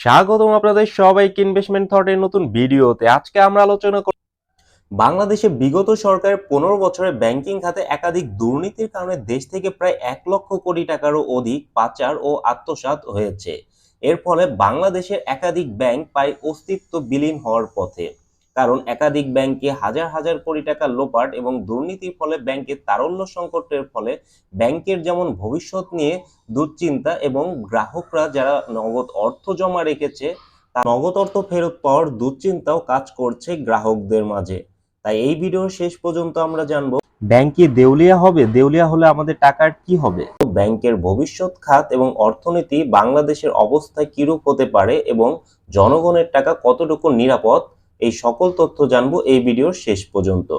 স্বাগতম আপনাদের সবাইকে ইনভেস্টমেন্ট থটের নতুন ভিডিওতে। আজকে আমরা আলোচনা করব বাংলাদেশে বিগত সরকারের পনেরো বছরে ব্যাংকিং খাতে একাধিক দুর্নীতির কারণে দেশ থেকে প্রায় এক লক্ষ কোটি টাকারও অধিক পাচার ও আত্মসাত হয়েছে। এর ফলে বাংলাদেশের একাধিক ব্যাংক প্রায় অস্তিত্ব বিলীন হওয়ার পথে। কারণ একাধিক ব্যাংকে হাজার হাজার কোটি টাকা লোপাট এবং দুর্নীতির ফলে ব্যাংকের তারল্য সংকটের ফলে ব্যাংকের যেমন ভবিষ্যৎ নিয়ে দুশ্চিন্তা এবং গ্রাহকরা যারা নগদ অর্থ জমা রেখেছে তা নগদ অর্থ ফেরত পাওয়ার দুশ্চিন্তাও কাজ করছে গ্রাহকদের মাঝে। তাই এই ভিডিওর শেষ পর্যন্ত আমরা জানব, ব্যাংক দেউলিয়া হবে, দেউলিয়া হলে আমাদের টাকার কি হবে? ব্যাংকের ভবিষ্যৎ খাত এবং অর্থনীতি বাংলাদেশের অবস্থা কিরূপ হতে পারে এবং জনগণের টাকা কতটুকু নিরাপদ? এই সকল তথ্য জানব এই ভিডিওর শেষ পর্যন্ত।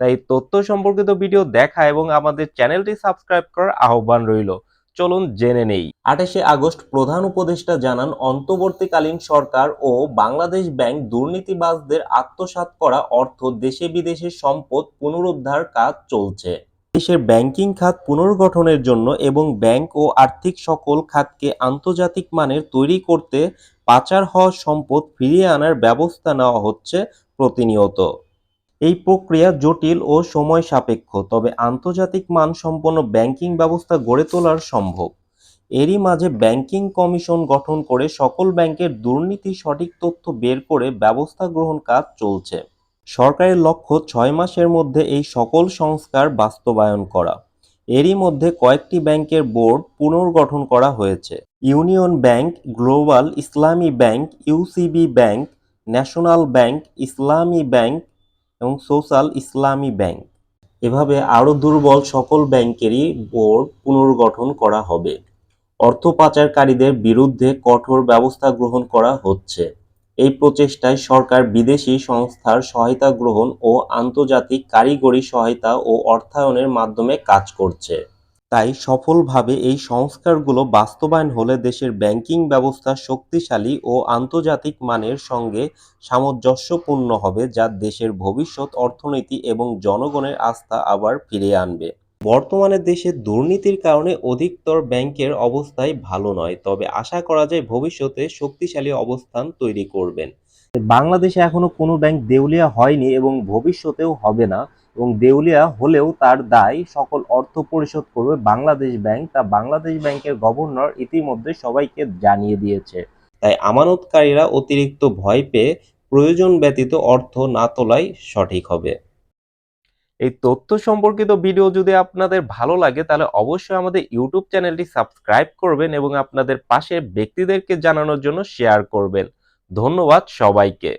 তাই তথ্য সম্পর্কিত ভিডিও দেখা এবং আমাদের চ্যানেলটি সাবস্ক্রাইব করার আহ্বান রইল। চলুন জেনে নেই। আঠাশে আগস্ট প্রধান উপদেষ্টা জানান, অন্তর্বর্তীকালীন সরকার ও বাংলাদেশ ব্যাংক দুর্নীতিবাজদের আত্মসাৎ করা অর্থ দেশে বিদেশে সম্পদ পুনরুদ্ধার কাজ চলছে। দেশের ব্যাংকিং খাত পুনর্গঠনের জন্য এবং ব্যাংক ও আর্থিক সকল খাতকে আন্তর্জাতিক মানের তৈরি করতে পাচার হওয়া সম্পদ ফিরিয়ে আনার ব্যবস্থা নেওয়া হচ্ছে প্রতিনিয়ত। এই প্রক্রিয়া জটিল ও সময় সাপেক্ষ, তবে আন্তর্জাতিক মানসম্পন্ন ব্যাংকিং ব্যবস্থা গড়ে তোলার সম্ভব। এরই মাঝে ব্যাংকিং কমিশন গঠন করে সকল ব্যাংকের দুর্নীতি সঠিক তথ্য বের করে ব্যবস্থা গ্রহণ কাজ চলছে। সরকারের লক্ষ্য ছয় মাসের মধ্যে এই সকল সংস্কার বাস্তবায়ন করা। এরই মধ্যে কয়েকটি ব্যাংকের বোর্ড পুনর্গঠন করা হয়েছে। Union Bank, Global Islami Bank, UCB Bank, National Bank, Islami Bank এবং সোশ্যাল ইসলামী ব্যাংক। এভাবে আরও দুর্বল সকল ব্যাংকেরই বোর্ড পুনর্গঠন করা হবে। অর্থ পাচারকারীদের বিরুদ্ধে কঠোর ব্যবস্থা গ্রহণ করা হচ্ছে। এই প্রচেষ্টায় সরকার বিদেশি সংস্থার সহায়তা গ্রহণ ও আন্তর্জাতিক কারিগরি সহায়তা ও অর্থায়নের মাধ্যমে কাজ করছে। তাই সফলভাবে এই সংস্কারগুলো বাস্তবায়ন হলে দেশের ব্যাংকিং ব্যবস্থা শক্তিশালী ও আন্তর্জাতিক মানের সঙ্গে সামঞ্জস্যপূর্ণ হবে, যা দেশের ভবিষ্যৎ অর্থনীতি এবং জনগণের আস্থা আবার ফিরিয়ে আনবে। বর্তমানে দেশে দুর্নীতির কারণে অধিকতর ব্যাংকের অবস্থাই ভালো নয়। তবে আশা করা যায় ভবিষ্যতে শক্তিশালী অবস্থান তৈরি করবেন। বাংলাদেশে এখনও কোনো ব্যাংক দেউলিয়া হয়নি এবং ভবিষ্যতেও হবে না এবং দেউলিয়া হলেও তার দায় সকল অর্থ পরিশোধ করবে বাংলাদেশ ব্যাংক। তা বাংলাদেশ ব্যাংকের গভর্নর ইতিমধ্যে সবাইকে জানিয়ে দিয়েছে। তাই আমানতকারীরা অতিরিক্ত ভয় পেয়ে প্রয়োজন ব্যতীত অর্থ না তোলাই সঠিক হবে। এই তথ্য সম্পর্কিত ভিডিও যদি আপনাদের ভালো লাগে, তাহলে অবশ্যই আমাদের ইউটিউব চ্যানেলটি সাবস্ক্রাইব করবেন এবং আপনাদের পাশে ব্যক্তিদেরকে জানানোর জন্য শেয়ার করবেন। ধন্যবাদ সবাইকে।